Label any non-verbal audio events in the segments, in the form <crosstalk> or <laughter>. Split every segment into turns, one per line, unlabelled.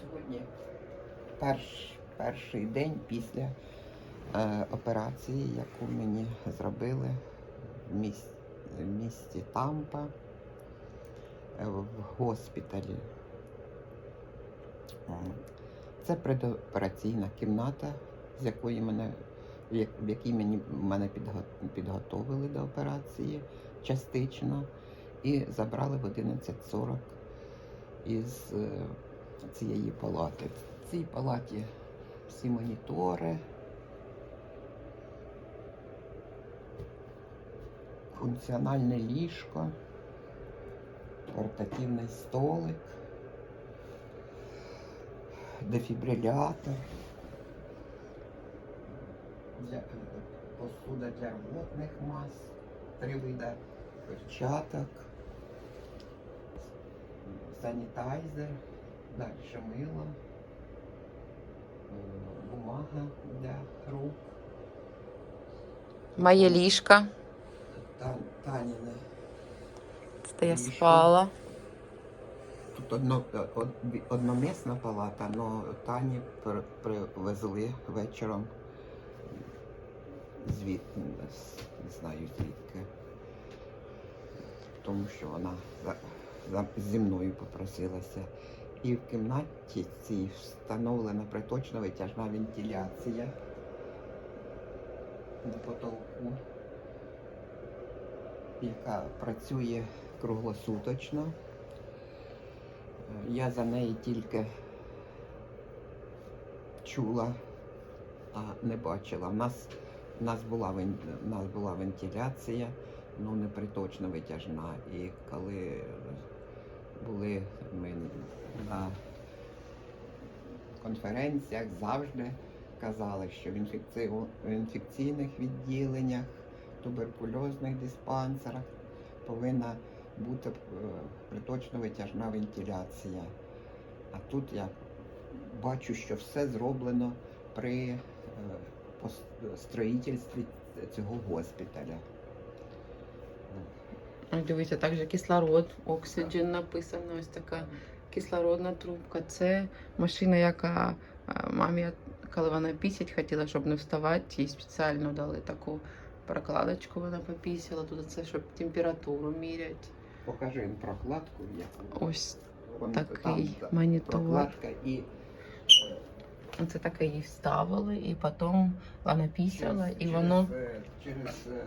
Сьогодні перш, перший день після е, операції, яку мені зробили в місті, в місті Тампа е, в госпіталі. Це предопераційна кімната, з якої мене, в якій мені, мене підготовили до операції частично і забрали в 11.40 із е, цієї палати. В цій палаті всі монітори, функціональне ліжко, портативний столик, дефібрилятор, посуда для рвотних мас, три вида перчаток, санітайзер, далі мило, бумага для рук,
Моє ліжко.
та, таніни.
Це я
Ліжко.
спала.
Тут одно, од, одномісна палата, але Тані привезли вечором звід, не знаю звідки. Тому що вона за, за, зі мною попросилася. І в кімнаті цій встановлена приточна витяжна вентиляція на потолку, яка працює круглосуточно. Я за неї тільки чула, а не бачила. У нас, у нас, була, у нас була вентиляція, ну не приточна витяжна. І коли були ми на конференціях, завжди казали, що в інфекці- в інфекційних відділеннях, туберкульозних диспансерах повинна бути е, приточно витяжна вентиляція. А тут я бачу, що все зроблено при е, строїтельстві цього госпіталя.
Дивіться, також кислород, оксиджен написано, ось така кислородна трубка. Це машина, яка е, мамі, коли вона пісять хотіла, щоб не вставати, їй спеціально дали таку прокладочку, вона попісила. Тут це, щоб температуру міряти.
Покажи їм прокладку, яку
Ось
вон
такий
там,
монітор.
прокладка і
Це таке їй вставили, і потім вона пісяла, і
через, е, через е,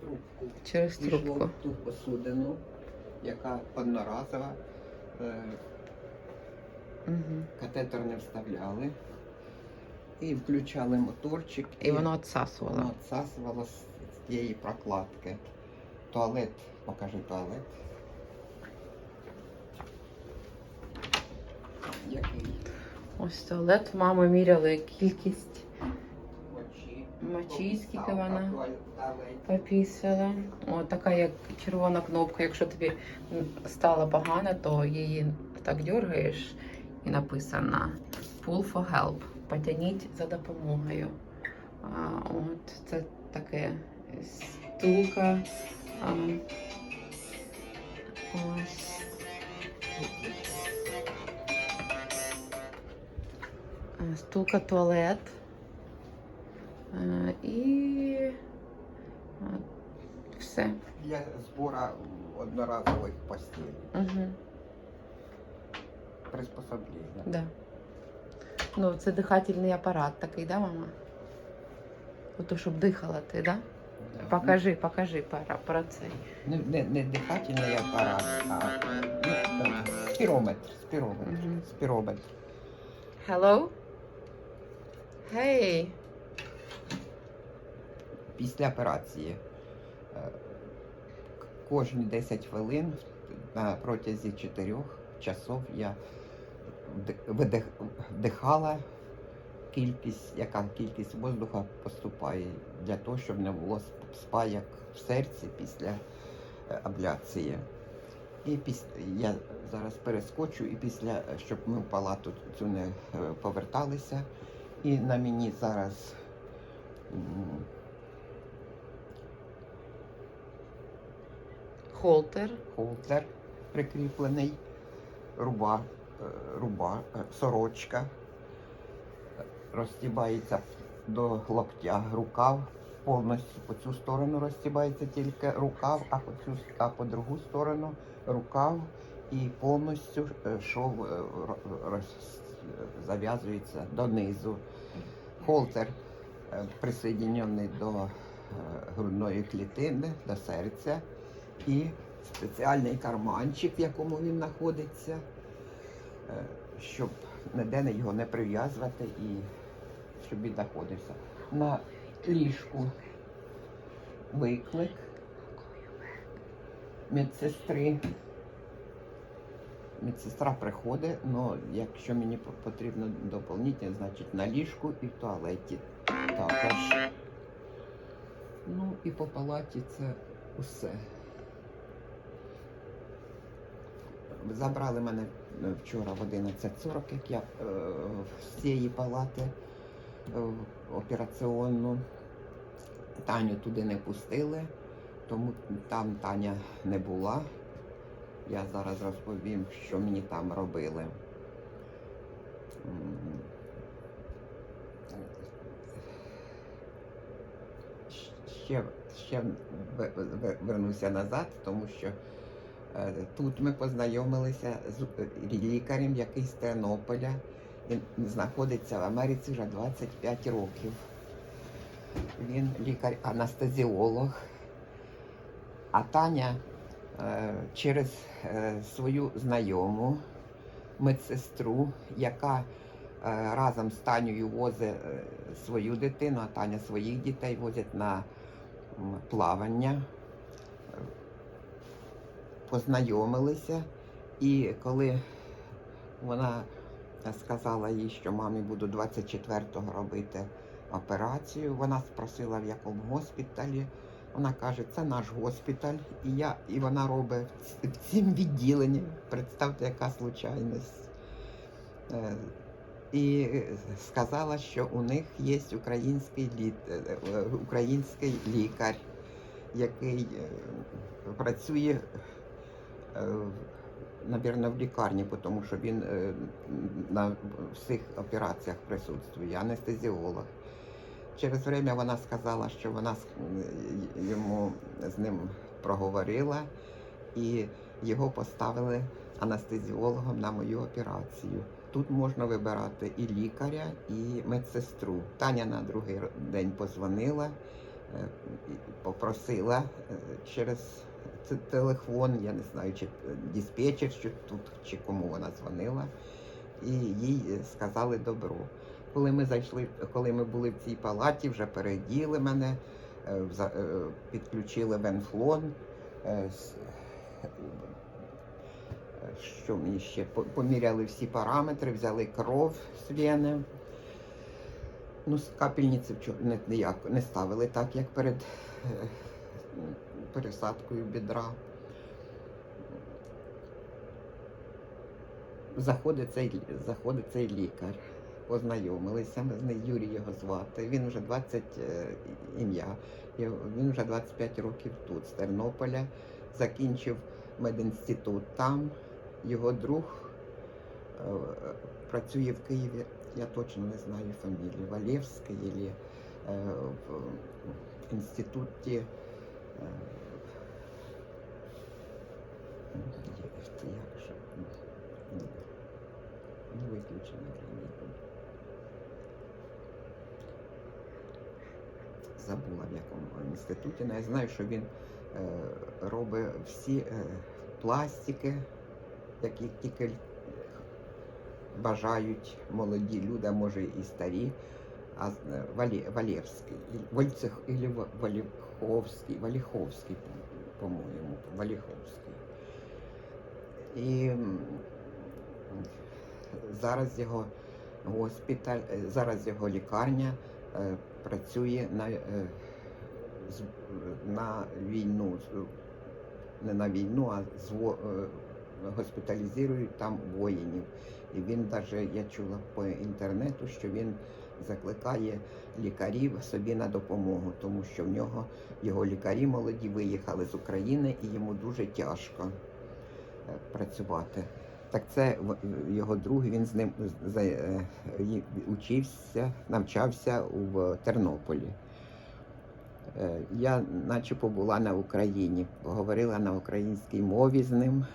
трубку
через трубку.
ту посудину, яка одноразова. Е,
Угу.
Катетер не вставляли. І включали моторчик.
І воно відсасувало.
воно відсасувало з цієї прокладки. Туалет, покажи туалет. Який
Ось туалет мами міряли кількість
мочі.
скільки вона попісила. О, така як червона кнопка. Якщо тобі стало погано, то її так дергаєш і написано Pull for help. Потягніть за допомогою. А, от це таке стулка. А, ось. Стулка туалет. А, і все.
Для збору одноразових постелей.
Угу.
Приспособлення.
Да. Ну, це дихательний апарат такий, да, мама? Ото, щоб дихала ти, да?
Да.
Покажи, покажи про, про цей.
Не, не, не дихательний апарат, а ну, е, спірометр. Спірометр.
Мгм.
Спірометр.
Hello? Hey.
Після операції е, кожні 10 хвилин на протязі 4 часов я вдихала кількість, яка кількість воздуха поступає для того, щоб не було сп- спаяк в серці після е, абляції. І після, я зараз перескочу, і після, щоб ми в палату цю не е, поверталися, і на мені зараз
Холтер.
холтер прикріплений, руба, руба, е, сорочка, розстібається до локтя рукав, повністю по цю сторону розстібається тільки рукав, а по цю а по другу сторону рукав. І повністю е, шов е, роз- зав'язується донизу. Холтер е, присоединений до е, грудної клітини, до серця і спеціальний карманчик, в якому він знаходиться, е, щоб ніде його не прив'язувати і щоб він знаходився. На ліжку виклик медсестри. Медсестра приходить, але якщо мені потрібно доповнительно, значить на ліжку і в туалеті також. Ну і по палаті це усе. Забрали мене е, вчора в 11.40, як я е, з цієї палати е, в операційну. Таню туди не пустили, тому там Таня не була. Я зараз розповім, що мені там робили. Ще, ще ве- ве- вернуся назад, тому що е, тут ми познайомилися з е, лікарем, який з Тернополя. Він знаходиться в Америці вже 25 років. Він лікар-анестезіолог. А Таня е, через е, свою знайому медсестру, яка е, разом з Танею возить е, свою дитину, а Таня своїх дітей возить на плавання. Познайомилися, і коли вона сказала їй, що мамі буду 24-го робити операцію, вона спросила, в якому госпіталі. Вона каже, це наш госпіталь, і я, і вона робить в цім відділенні. Представте, яка случайність. Е, І сказала, що у них є український, е, е, український лікар, який працює, навірно, в лікарні, тому що він е, на всіх операціях присутствує, анестезіолог. Через время вона сказала, що вона йому з ним проговорила і його поставили анестезіологом на мою операцію. Тут можна вибирати і лікаря, і медсестру. Таня на другий день позвонила, е, попросила е, через телефон, я не знаю, чи диспетчер, що тут, чи кому вона дзвонила, і їй е, сказали добро. Коли ми зайшли, коли ми були в цій палаті, вже переділи мене, е, е, підключили венфлон. е, е, Що мені ще поміряли всі параметри, взяли кров з вени. Ну, з капельниці не, не ставили так, як перед е, пересадкою бідра. Заходить цей, заходить цей лікар. Познайомилися ми з ним, Юрій його звати. Він вже 20 е, ім'я. Він вже 25 років тут, з Тернополя. Закінчив медінститут там. Його друг е, працює в Києві, я точно не знаю фамілію, Валєвський е, в інституті. Е? Ну, виключено. Забула в якому інституті. але Я знаю, що він е, робить всі е, пластики, які тільки бажають молоді люди, може і старі. А е, Валєвський, Вольцех, Валіховський, Валіховський, по- по-моєму, Валіховський. І зараз його госпіталь, е, зараз його лікарня е, працює на, е, на війну, не на війну, а зво, госпіталізують там воїнів. І він навіть, я чула по інтернету, що він закликає лікарів собі на допомогу, тому що в нього його лікарі молоді виїхали з України і йому дуже тяжко е, працювати. Так це його друг, він з ним е, учився, навчався в Тернополі. Е, Я наче побула на Україні, говорила на українській мові з ним.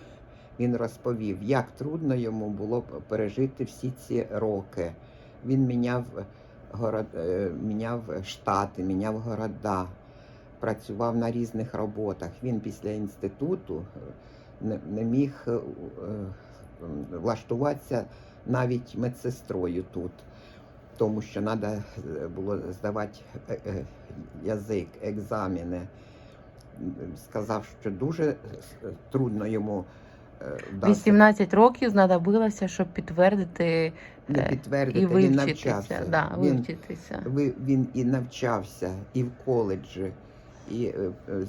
Він розповів, як трудно йому було пережити всі ці роки. Він міняв, город, е, міняв штати, міняв города, працював на різних роботах. Він після інституту е, не, не міг е, е, влаштуватися навіть медсестрою тут, тому що треба було здавати е, е, язик, екзамени. Сказав, що дуже е, трудно йому е,
18 років знадобилося, щоб підтвердити
не
е,
підтвердити,
і
він навчався.
Да,
він,
вивчитися.
ви- він і навчався, і в коледжі, і е, е,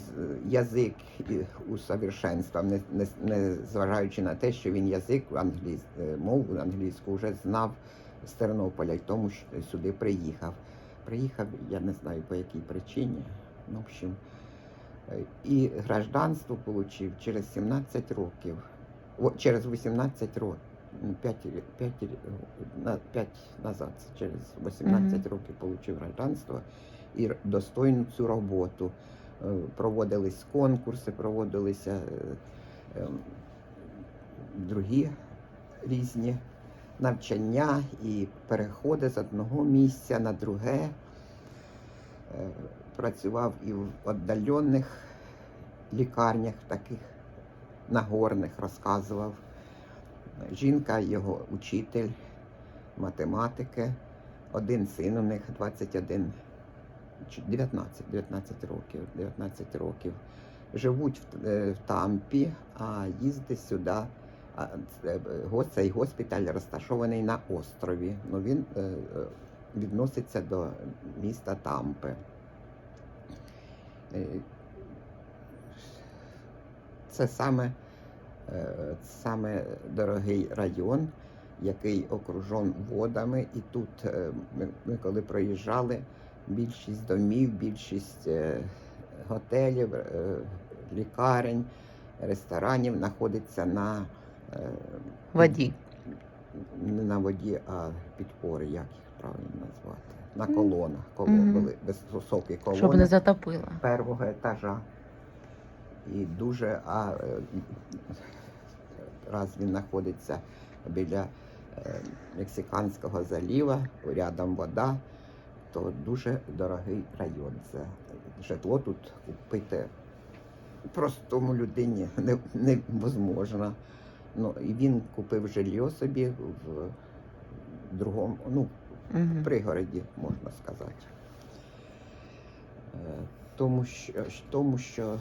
язик і усовершенствував, не, не, не зважаючи на те, що він язик англійсь, мову англійську вже знав з Тернополя, і тому що сюди приїхав. Приїхав, я не знаю по якій причині. Ну, в общем, і гражданство отримав через 17 років, через 18 років. 5, 5, 5 назад, через 18
Мгм.
років отримав гражданство і достойну цю роботу. Е, Проводились конкурси, проводилися е, ем, другі різні навчання і переходи з одного місця на друге. Е, Працював і в віддалених лікарнях, таких нагорних, розказував. Жінка його учитель математики, один син у них 21, 19 19 років, 19 років. Живуть в, е, в Тампі, а їздить сюди. Е, цей госпіталь розташований на острові. Ну, він е, відноситься до міста Тампи. Це саме Е, Саме дорогий район, який окружен водами. І тут е, ми, ми коли проїжджали, більшість домів, більшість е, готелів, лікарень, ресторанів знаходиться на
Воді.
не на воді, а підпори, як їх правильно назвати. На колонах, колон,
Мгм.
були високі колони
Щоб не затопило.
першого етажа. І дуже, а е, раз він знаходиться біля е, Мексиканського заліва, рядом вода, то дуже дорогий район. Це житло тут купити простому людині <laughs> не- невозможно. Ну, і він купив жилье собі в другому, ну,
Мгм.
пригороді, можна сказати. Е, Тому що, тому що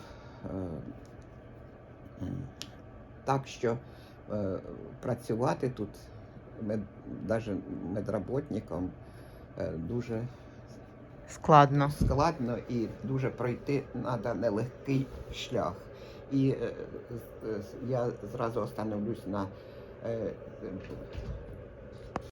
так що е, працювати тут навіть медработником е, дуже
Складно.
складно і дуже пройти треба нелегкий шлях. І е, я зразу остановлюсь на е,